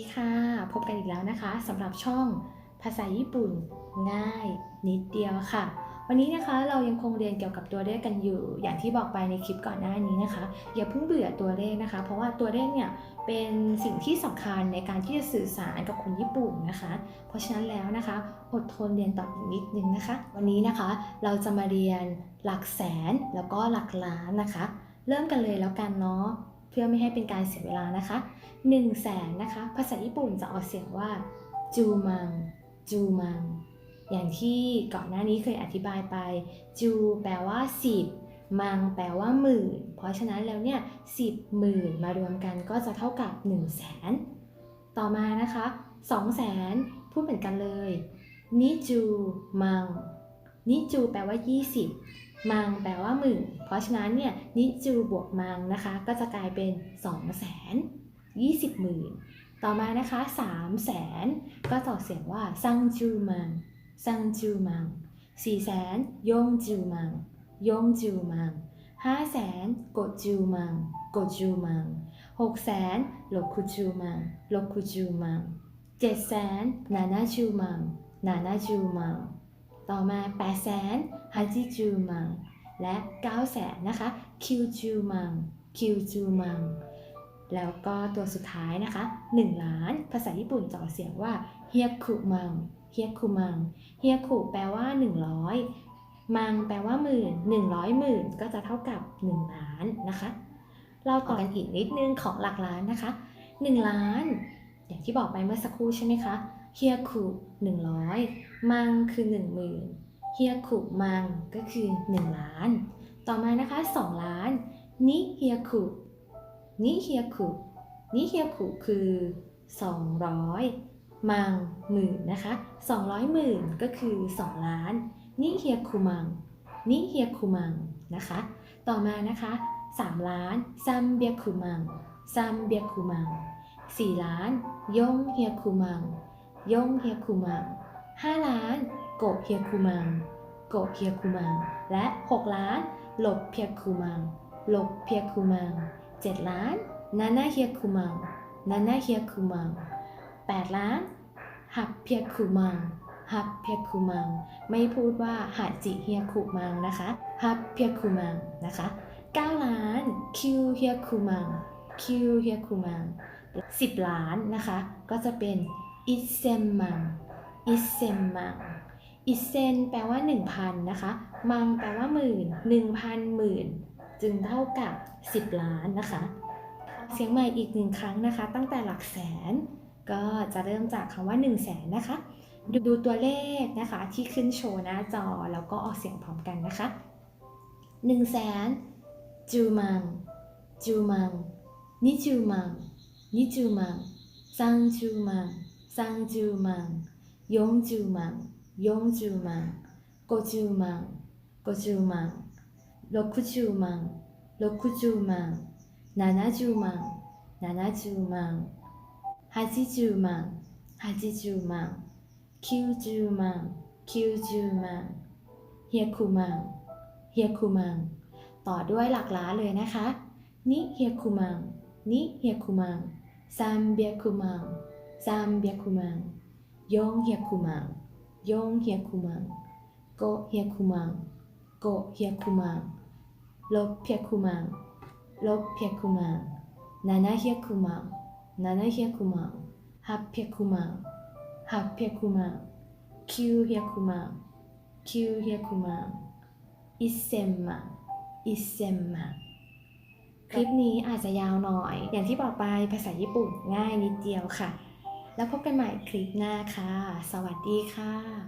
ีค่ะ พบกันะคะสำหรับช่องภาษาญี่ปุ่นง่ายนิดเดียวค่ะ วันนี้นะคะเรายังคงเรียนเกี่ยวกับตัวเลขกันอยู่ อย่างที่บอกไปในคลิปก่อนหน้านี้นะคะ อย่าเพิ่งเบื่อตัวเลขนะคะ เพราะว่าตัวเลขเนี่ยเป็นสิ่งที่สำคัญในการที่จะสื่อสารกับคนญี่ปุ่นนะคะ เพราะฉะนั้นแล้วนะคะ อดทนเรียนต่ออีกนิดนึงนะคะ วันนี้นะคะเราจะมาเรียนหลักแสนแล้วก็หลักล้านนะคะ เริ่มกันเลยแล้วกันเนาะเพื่อไม่ให้เป็นการเสียเวลานะคะ 1 0 0 0 0แสนนะคะ ภาษาญี่ปุ่นจะออกเสียงว่าจูมังจูมัง อย่างที่ก่อนหน้านี้เคยอธิบายไป จูแปลว่า 10 มังแปลว่าหมื่น เพราะฉะนั้นแล้วเนี่ย10หมื่นมารวมกันก็จะเท่ากับ1 0 0 0 0แสนต่อมานะคะ2 0 0แสนพูดเหมือนกันเลยนิจูมังนิจูแปลว่า 20 มังแปลว่าหมื่น เพราะฉะนั้นเนี่ยนิจูบวกมังนะคะ ก็จะกลายเป็น 2 0 0แสน 20หมื่นต่อมานะคะ3แสนก็จะออกเสียงว่าซังจูมังซังจูมัง4แสนยงจูมังยงจูมัง5แสนโกจูมังโกจูมัง6แสนโลคุจูมังโลคุจูมัง7แสนนานาจูมังนานาจูมังต่อมา8แสนฮาจิจูมังและ9แสนนะคะคิวจูมังคิวจูมัง แล้วก็ตัวสุดท้ายนะคะ 1 ล้าน ภาษาญี่ปุ่นจะอเสียงว่าเฮียคุมังเฮียคุมังเฮียคุแปลว่า 100 มังแปลว่าหมื่น100หมื่นก็จะเท่ากับ 1 ล้านนะคะ เราต่อกันอีกนิดนึงของหลักล้านนะคะ 1 ล้าน อย่างที่บอกไปเมื่อสักครู่ใช่ไหมคะเฮียคุ100 มังคือ 10,000เฮียคุมังก็คือ 1 ล้าน ต่อมานะคะ 2 ล้านนิเฮียคุ นิเฮียคุนิเฮียคุคือ 200 มังหมื่นนะคะ 200หมื่นก็คือ 2 ล้านนิเฮียคุมังนิเฮียคุมังนะคะ ต่อมานะคะ 3 ล้านซัมเบียคุมังซัมเบียคุมัง 4 ล้านยงเฮียคุมังยงเฮียคุมัง 5 ล้านโกะเฮียคุมังโกะเฮียคุมัง และ 6 ล้าน หลบเพียคุมัง หลบเพียคุมัง 7 ล้านนานาเฮียคุมังนานาเฮียคุมัง8ล้านหับเพียคุมังหับเพียคุมัง ไม่พูดว่าหาจิเฮียคุมังนะคะหับเพียคุมังนะคะ 9 ล้านคิวเฮียคุมังคิวเฮียคุมัง 10 ล้านนะคะ ก็จะเป็นอิเซมมังอิเซมมังอิเซนแปลว่า 1,000 นะคะ มังแปลว่าหมื่น1,000หมื่น จึงเท่ากับ 10 ล้านนะคะ เสียงใหม่อีกหนึ่งครั้งนะคะ ตั้งแต่หลักแสนก็จะเริ่มจากคำว่า 1 0 0 0 0แสนนะคะดูดูตัวเลขนะคะที่ขึ้นโชว์หน้าจอแล้วก็ออกเสียงพร้อมกันนะคะ 1 0 0 0 0แสนจูมังจูมังนิจูมังนิจูมังซังจูมังซังจูมังยงจูมังยงจูมังโกจูมังโกจูมัง 六十万六十万七十万七十万八十万八十万九十万九十万เฮียคุมังเฮียคุมัง ต่อด้วยหลักล้านเลยนะคะ นิเฮียคุมัง นิเฮียคุมังซัมเบียคุมังซัมเบียคุมังยงเฮียคุมังยงเฮียคุมังโกเฮียคุมังโกเฮียคุมัง ลบเพียคุมังลบเพียคุมังนานาเฮียคุมังนานาเฮียคุมังฮับเพียคุมังฮับเพียคุมังคิวเฮียคุมังคิวเฮียคุมังอิเซมมังอิเซมมังคลิปนี้อาจจะยาวหน่อย อย่างที่บอกไปภาษาญี่ปุ่นง่ายนิดเดียวค่ะ แล้วพบกันใหม่คลิปหน้าค่ะ สวัสดีค่ะ